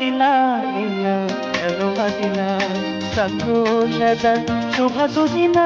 ಅನುಮತಿಲ್ಲ ನಿನ್ನ ಅನುಮತಿಲ್ಲ ಸಂತೋಷದ ಶುಭ ಸುದಿನ.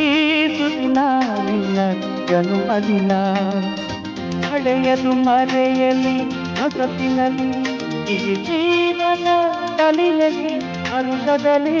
ಈ ಸುದಿನ ನಿನ್ನ ಅನುಮತಿಲ್ಲ ಹಳೆಯದು ಮರೆಯಲಿ, ಹೊಸತಿನಲ್ಲಿ, ಈ ಜೀವನ ತಲೆಯಲ್ಲಿ ಅನುಸದಲ್ಲಿ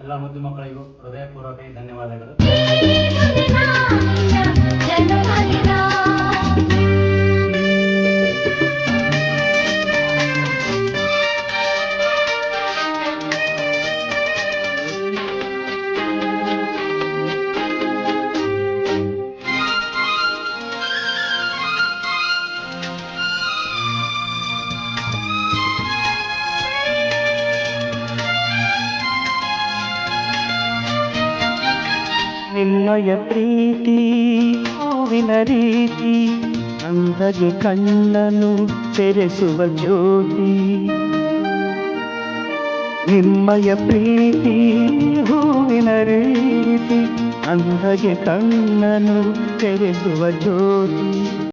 ಎಲ್ಲ ಮುದ್ದು ಮಕ್ಕಳಿಗೂ ಹೃದಯಪೂರ್ವಕ ಧನ್ಯವಾದಗಳು. ನಿನ್ನಯ ಪ್ರೀತಿ ಹೂವಿನ ರೀತಿ, ಅಂದಗೆ ಕಣ್ಣನು ತೆರೆಸುವ ಜ್ಯೋತಿ. ನಿಮ್ಮಯ ಪ್ರೀತಿ, ಹೂವಿನ ರೀತಿ, ಅಂದಗೆ ಕಣ್ಣನು ತೆರೆಸುವ ಜ್ಯೋತಿ.